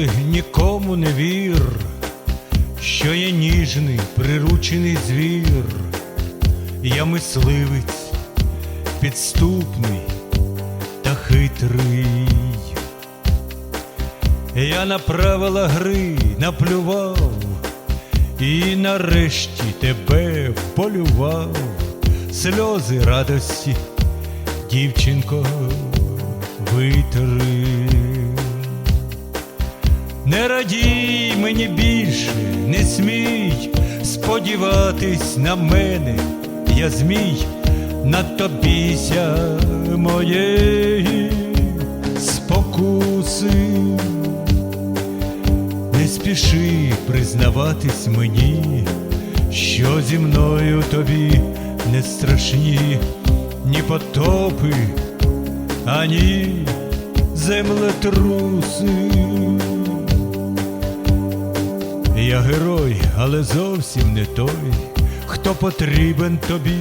Ніколи нікому не вір, що я ніжний, приручений звір, я мисливець, підступний та хитрий. Я на правила гри наплював і нарешті тебе полював, сльози радості, дівчинко, витри. Не радій мені більше, не смій сподіватись на мене, я змій, надто бійся моєї спокуси. Не спіши признаватись мені, що зі мною тобі не страшні ні потопи, ані землетруси. Я герой, але зовсім не той, хто потрібен тобі.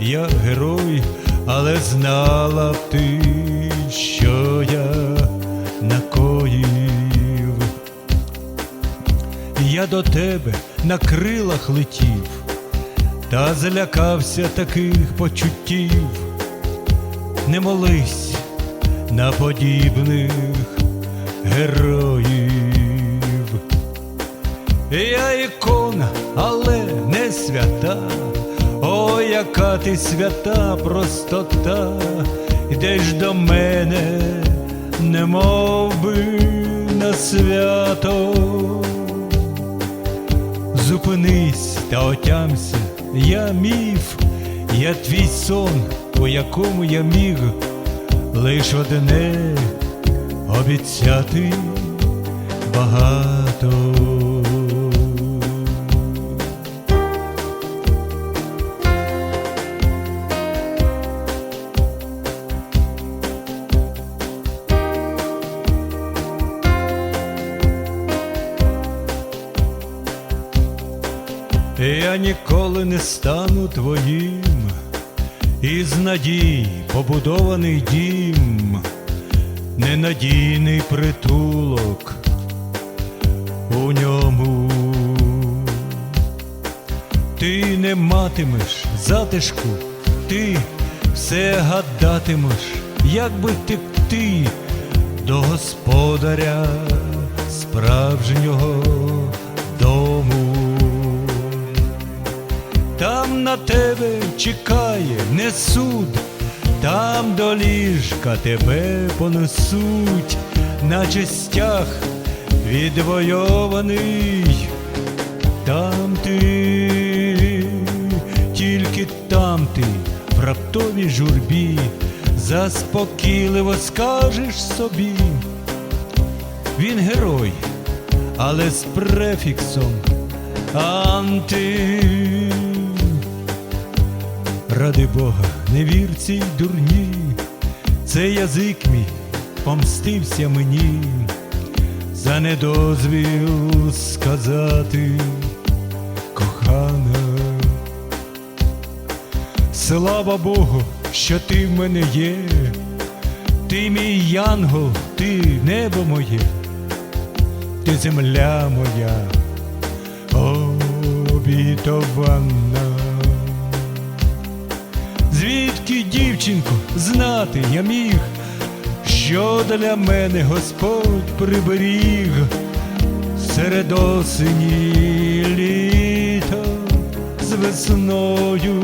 Я герой, але знала б ти, що я накоїв. Я до тебе на крилах летів, та злякався таких почуттів. Не молись на подібних героїв. Я ікона, але не свята. О, яка ти свята простота, йдеш до мене, не би на свято. Зупинись та отямся, я міф, я твій сон, у якому я міг лиш одне обіцяти багато. Я ніколи не стану твоїм, із надій побудований дім, ненадійний притулок у ньому. Ти не матимеш затишку, ти все гадатимеш, як би втекти до господаря справжнього На тебе чекає не суд, там до ліжка тебе понесуть, наче стяг відвойований. Там ти, тільки там ти, в раптовій журбі, заспокійливо скажеш собі. Він герой, але з префіксом анти. Ради Бога, не вір цій дурні, цей язик мій помстився мені, за недозвіл сказати, кохана. Слава Богу, що ти в мене є, ти мій янгол, ти небо моє, ти земля моя, обітована. Звідки, дівчинко, знати я міг, що для мене Господь приберіг серед осені літа з весною,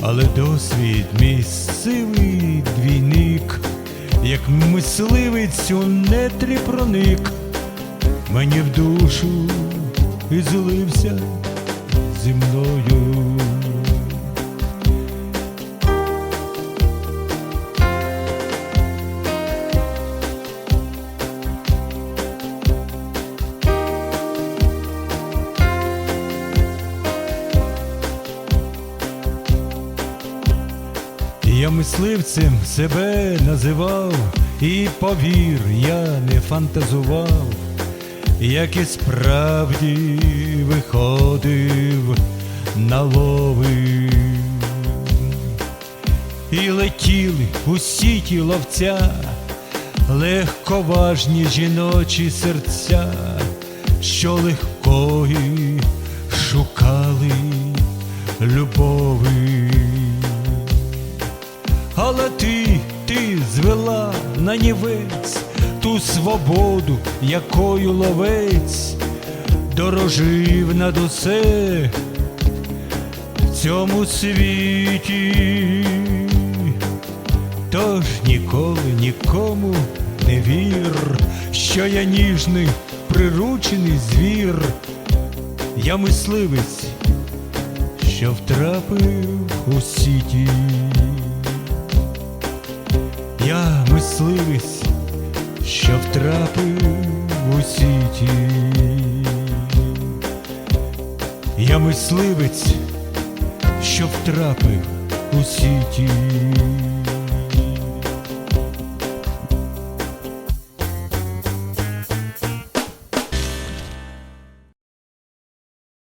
але досвід мій сивий двійник, як мисливець у нетрі проник мені в душу і злився зі мною. Мисливцем себе називав, і повір, я не фантазував, як і справді виходив на лови. І летіли усі ті ловця, легковажні жіночі серця, що легкої шукали любови. Звела ту свободу, якою ловець дорожив над усе в цьому світі. Тож ніколи нікому не вір, що я ніжний, приручений звір, я мисливець, що втрапив у сіті. Я мисливець, що втрапив у сіті. Я мисливець, що втрапив у сіті.